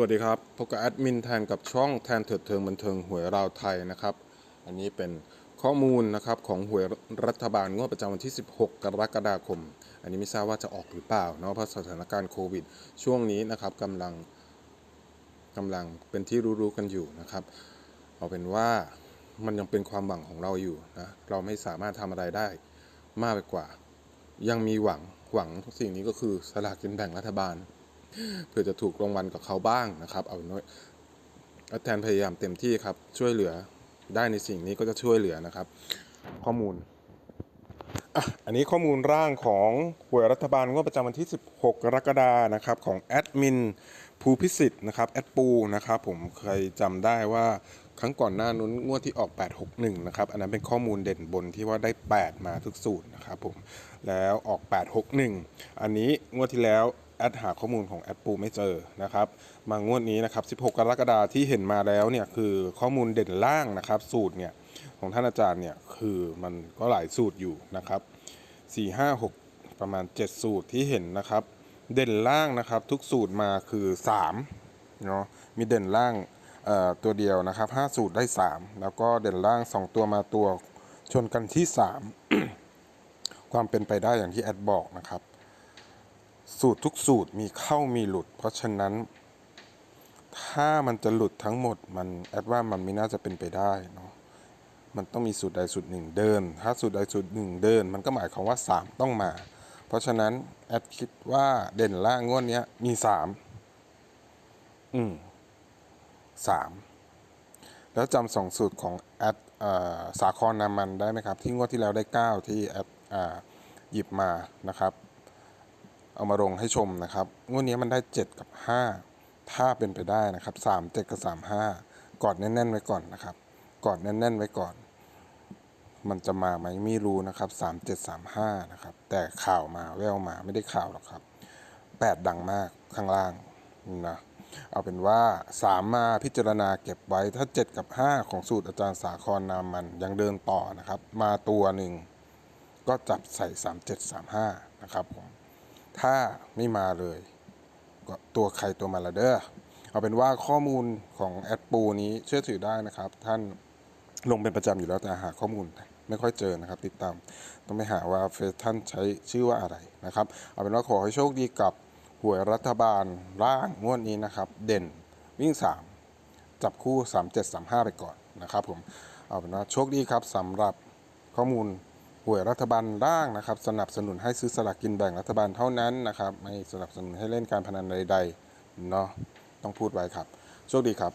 วัสดีครับพบกับแอดมินแทนกับช่องแทนเถิดเทิงบันเทิงหวยราวไทยนะครับ อันนี้เป็นข้อมูลนะครับของหวยรัฐบาลงวดประจำวันที่ 16 กรกฎาคม อันนี้ไม่ทราบว่าจะออกหรือเปล่าเนาะเพราะสถานการณ์โควิด ช่วงนี้นะครับกำลังกำลังเป็นที่รู้ๆกันอยู่นะครับ เอาเป็นว่ามันยังเป็นความหวังของเราอยู่นะเราไม่สามารถทำอะไรได้มากไปกว่า ยังมีหวังหวังสิ่งนี้ก็คือสลากกินแบ่งรัฐบาล เพื่อจะถูกรางวัลกับเขาบ้างนะครับ เอานว่าอาแทนพยายามเต็มที่ครับ ช่วยเหลือได้ในสิ่งนี้ก็จะช่วยเหลือนะครับ ข้อมูลอะอันนี้ข้อมูลร่างของหวยรัฐบาลงวดประจำวันที่ 16 กรกฎานะครับของแอดมินภูพิสิทธิ์นะครับแอดปูนะครับผมเคยจำได้ว่าครั้งก่อนหน้านู้นงวดที่ออก 861 นะครับ อันนั้นเป็นข้อมูลเด่นบนที่ว่าได้ 8 มาทุกสูตรนะครับผม แล้วออก 861 อันนี้งวดที่แล้ว แอดหาข้อมูลของแอดปูไม่เจอนะครับมางวดนี้นะครับ 16 กรกฎาคมที่เห็นมาแล้วเนี่ยคือข้อมูลเด่นล่างนะครับ สูตรเนี่ยของท่านอาจารย์เนี่ยคือมันก็หลายสูตรอยู่นะครับ 4 5 6 ประมาณ 7 สูตรที่เห็นนะครับ เด่นล่างนะครับ ทุกสูตรมาคือ3เนาะมีเด่นล่างตัวเดียวนะครับ 5 สูตรได้ 3 แล้วก็เด่นล่าง 2 ตัวมาตัวชนกันที่ 3 ความเป็นไปได้อย่างที่แอดบอกนะครับ สูตรทุกสูตรมีเข้ามีหลุด เพราะฉะนั้น ถ้ามันจะหลุดทั้งหมดมันแอดว่ามันไม่น่าจะเป็นไปได้เนาะมันต้องมีสูตรใดสูตรหนึ่งเดิน ถ้าสูตรใดสูตรหนึ่งเดิน มันก็หมายความว่า 3 ต้องมา เพราะฉะนั้นแอดคิดว่าเด่นล่างงวดเนี้ยมี 3 อืมสามแล้วจำสองสูตรของแอดเอ่อสาครนามันได้ไหมครับ ที่งวดที่แล้วได้ 9 ที่แอดอ่าหยิบมานะครับ เอามาลงให้ชมนะครับงวดนี้มันได้ 7 กับ 5 ถ้าเป็นไปได้นะครับ 3 7 กับ 3 5 กอดแน่น ๆ ไว้ก่อนนะครับ กอดแน่น ๆ ไว้ก่อน มันจะมาไหมไม่รู้นะครับ 3 7 3 5 นะครับ แต่ข่าวมาแววมาไม่ได้ข่าวหรอกครับ 8 ดังมากข้างล่างนะเอาเป็นว่า 3 มาพิจารณาเก็บไว้ถ้า 7 กับ 5 ของสูตรอาจารย์สาครนามันยังเดินต่อนะครับ มาตัวหนึ่งก็จับใส่ 3 7 3 5 นะครับผม ถ้าไม่มาเลยก็ตัวใครตัวมันละเด้อเอาเป็นว่าข้อมูลของแอดปูนี้เชื่อถือได้นะครับ ท่านลงเป็นประจำอยู่แล้วแต่หาข้อมูลไม่ค่อยเจอนะครับ ติดตามต้องไปหาว่าเฟซท่านใช้ชื่อว่าอะไรนะครับ เอาเป็นว่าขอให้โชคดีกับหวยรัฐบาลร่างงวดนี้นะครับ เด่นวิ่ง 3 จับคู่ 3 7 3 5 ไปก่อนนะครับผมเอาเป็นว่าโชคดีครับสำหรับข้อมูล หวยรัฐบาลร่างนะครับ สนับสนุนให้ซื้อสลากกินแบ่งรัฐบาลเท่านั้นนะครับ ไม่สนับสนุนให้เล่นการพนันใดๆเนาะต้องพูดไว้ครับ โชคดีครับ